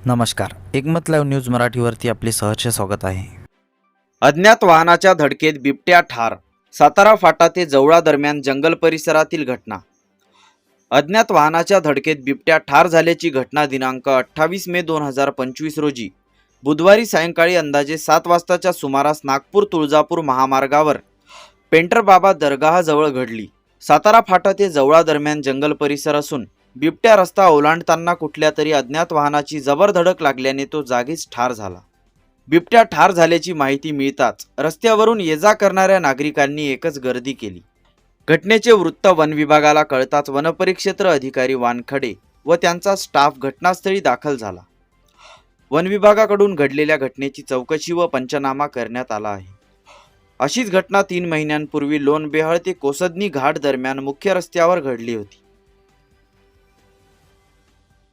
नमस्कार. एकमत live news मराठीवरती आपले सहर्ष स्वागत आहे. अज्ञात वाहनाच्या धडकेत बिबट्या ठार. सातारा फाटा ते जवळा दरम्यान जंगल परिसरातील घटना. अज्ञात वाहनाच्या धडकेत बिबट्या ठार झाल्याची घटना दिनांक अठ्ठावीस मे दोन हजार पंचवीस रोजी. बुधवारी सायंकाळी अंदाजे सात वाजताच्या सुमारास नागपूर तुळजापूर महामार्गावर पेंटरबाबा दरगाहाजवळ घडली. सातारा फाटा ते जवळा दरम्यान जंगल परिसर असून बिबट्या रस्ता ओलांडताना कुठल्या तरी अज्ञात वाहनाची जबर धडक लागल्याने तो जागीच ठार झाला. बिबट्या ठार झाल्याची माहिती मिळताच रस्त्यावरून ये जा करणाऱ्या नागरिकांनी एकच गर्दी केली. घटनेचे वृत्त वन विभागाला कळताच वनपरिक्षेत्र अधिकारी वानखडे व त्यांचा स्टाफ घटनास्थळी दाखल झाला. वन विभागाकडून घडलेल्या घटनेची चौकशी व पंचनामा करण्यात आला आहे. अशीच घटना तीन महिन्यांपूर्वी लोण बेहळ ते कोसदनी घाट दरम्यान मुख्य रस्त्यावर घडली होती.